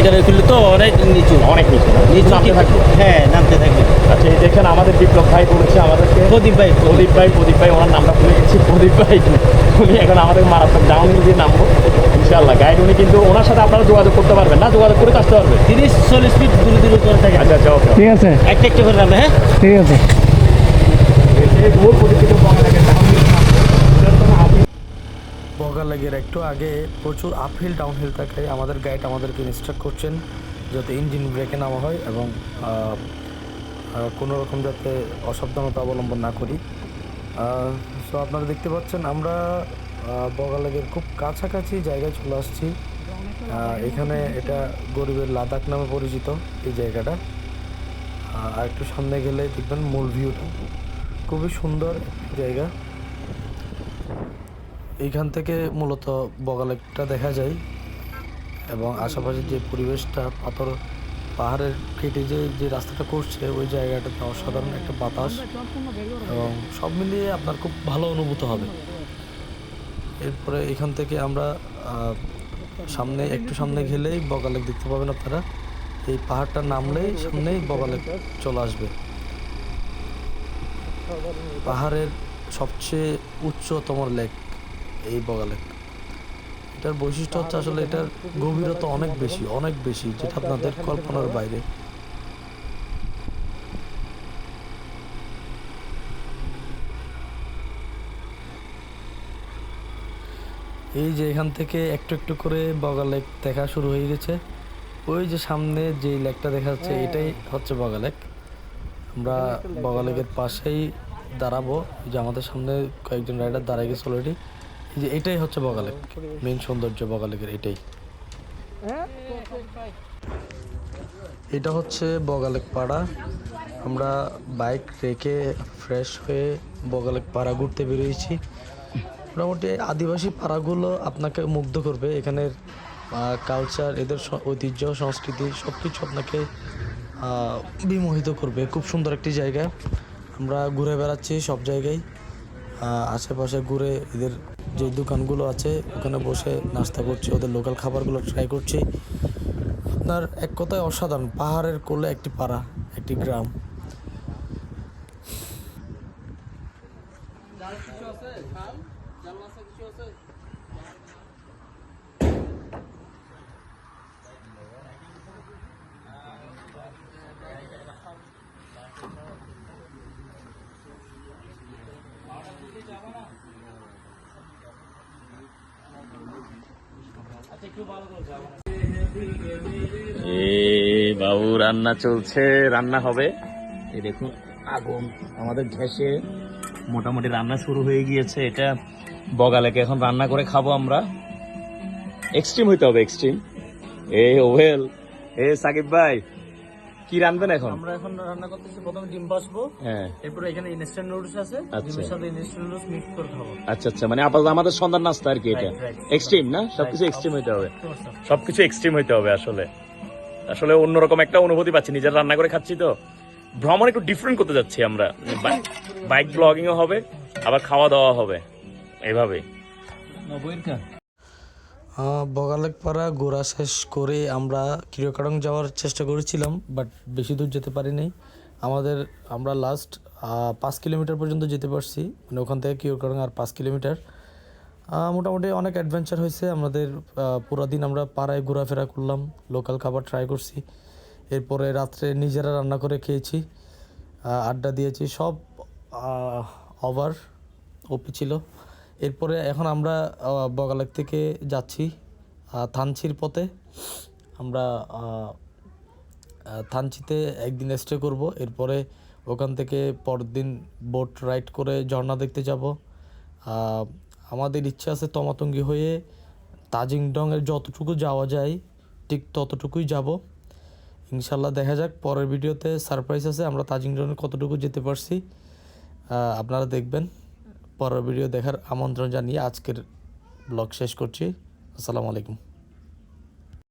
এখানে খুললে তো অনেক নিচু। অনেক নিচু নিচু নামতে থাকবে? হ্যাঁ নামতে থাকবে। আচ্ছা এই দেখেন আমাদের বিপ্লব ভাই বলেছে আমাদেরকে। প্রদীপ ভাই প্রদীপ। ভাই প্রদীপ ভাই ওনার নামটা ভুলে গেছি প্রদীপ ভাই। উনি এখন আমাদের মারাত্মক ডাউন দিয়ে নামবো ইনশাল্লাহ গাইড উনি কিন্তু ওনার সাথে আপনারা যোগাযোগ করতে পারবেন না যোগাযোগ করে আসতে পারবে তিরিশ চল্লিশ ফিট দূরে দূরে করে থাকে। আচ্ছা আচ্ছা ওকে ঠিক আছে। একটা একটা করে নামে হ্যাঁ? ঠিক আছে। বগালেগের একটু আগে প্রচুর আপহিল ডাউনহিল থাকে আমাদের গাইড আমাদেরকে ইনস্ট্রাক্ট করছেন যাতে ইঞ্জিন ব্রেকে নামা হয় এবং কোনো রকম যাতে অসাবধানতা অবলম্বন না করি। সো আপনারা দেখতে পাচ্ছেন আমরা বগালেগের খুব কাছাকাছি জায়গায় চলে আসছি। এখানে এটা গরিবের লাদাখ নামে পরিচিত এই জায়গাটা। আর একটু সামনে গেলে দেখবেন মূল ভিউটা খুবই সুন্দর জায়গা। এইখান থেকে মূলত বগালেকটা দেখা যায় এবং আশেপাশে যে পরিবেশটা, পাথর, পাহাড়ের কেটে যে যে রাস্তাটা করছে, ওই জায়গাটাতে অসাধারণ একটা বাতাস এবং সব মিলিয়ে আপনার খুব ভালো অনুভূত হবে। এরপরে এখান থেকে আমরা সামনে, একটু সামনে গেলেই বগালেক দেখতে পাবেন আপনারা। এই পাহাড়টা নামলেই সামনেই বগালেক চলে আসবে। পাহাড়ের সবচেয়ে উচ্চতম লেক। এই বগালেক এটার বৈশিষ্ট্য হচ্ছে আসলে এটার গভীরতা অনেক বেশি অনেক বেশি, যেটা আপনাদের কল্পনার বাইরে। এই যে এখান থেকে একটু একটু করে বগা লেক দেখা শুরু হয়ে গেছে। ওই যে সামনে যে লেকটা দেখা যাচ্ছে, এটাই হচ্ছে বগা লেক। আমরা বগা লেকের পাশেই দাঁড়াবো। যে আমাদের সামনে কয়েকজন রাইডার দাঁড়ায় গেছে অলরেডি যে এটাই হচ্ছে বগা লেক মেন সৌন্দর্য বগা লেকের এটাই। এটা হচ্ছে বগালেক পাড়া। আমরা বাইক রেখে ফ্রেশ হয়ে বগালেক পাড়া ঘুরতে বেরিয়েছি। মোটামুটি আদিবাসী পাড়াগুলো আপনাকে মুগ্ধ করবে। এখানের কালচার এদের ঐতিহ্য, সংস্কৃতি সব কিছু আপনাকে বিমোহিত করবে। খুব সুন্দর একটি জায়গা। আমরা ঘুরে বেড়াচ্ছি সব জায়গায়। আশেপাশে ঘুরে এদের যে দোকানগুলো আছে, ওখানে বসে নাস্তা করছি, ওদের লোকাল খাবারগুলো ট্রাই করছি। আপনার এক কথায় অসাধারণ, পাহাড়ের কোলে একটি পাড়া, একটি গ্রাম। এ বাবু, রান্না চলছে, রান্না হবে। এই দেখুন, আগুন, আমাদের ঘ্যাসে মোটামুটি রান্না শুরু হয়ে গিয়েছে। এটা বগালেকে এখন রান্না করে খাব আমরা। এক্সট্রিম হইতে হবে এক্সট্রিম এ ওভেল। এ সাকিব ভাই কি রানবেন এখন? আমরা এখন রান্না করতেছি প্রথমে ডিম বাসবো হ্যাঁ। এরপরে এখানে ইনস্ট্যান্ট নুডলস আছে। আচ্ছা। ডিমের সাথে ইনস্ট্যান্ট নুডলস মিক্স করে খাব। আচ্ছা আচ্ছা মানে আপাতত আমাদের সন্ধ্যার নাস্তা আর কি এটা. এক্সট্রিম না? সবকিছু এক্সট্রিম হইতে হবে। সবকিছু এক্সট্রিম হইতে হবে আসলে। আসলে অন্যরকম একটা অনুভূতি পাচ্ছি নিজের রান্না করে খাচ্ছি তো। ভ্রমণ একটু ডিফারেন্ট করতে যাচ্ছি আমরা। বাইক ব্লগিংও হবে আবার খাওয়া দাওয়া হবে এভাবেই বগালেক পাড়া ঘোরা শেষ করে আমরা কিরকাডং যাওয়ার চেষ্টা করেছিলাম বাট বেশি দূর যেতে পারিনি। আমাদের, আমরা লাস্ট পাঁচ কিলোমিটার পর্যন্ত যেতে পারছি মানে ওখান থেকে কিরকাডং আর পাঁচ কিলোমিটার। মোটামুটি অনেক অ্যাডভেঞ্চার হয়েছে, আমাদের পুরো দিন আমরা পাড়ায় ঘোরাফেরা করলাম লোকাল খাবার ট্রাই করছি। এরপরে রাত্রে নিজেরা রান্না করে খেয়েছি আড্ডা দিয়েছি, সব ওভার ওপি ছিল। এরপরে এখন আমরা বগালেক থেকে যাচ্ছি থানচির পথে। আমরা থানচিতে একদিন স্টে করব। এরপরে ওখান থেকে পরদিন বোট রাইড করে ঝর্ণা দেখতে যাব। আমাদের ইচ্ছা আছে তমাতঙ্গি হয়ে তাজিংডংয়ের যতটুকু যাওয়া যায়, ঠিক ততটুকুই যাব। ইনশাল্লাহ দেখা যাক, পরের ভিডিওতে সারপ্রাইজ আছে, আমরা তাজিংডংয়ে কতটুকু যেতে পারছি। আপনারা দেখবেন। পরের ভিডিও দেখার আমন্ত্রণ জানিয়ে আজকের ব্লগ শেষ করছি। আসসালামু আলাইকুম।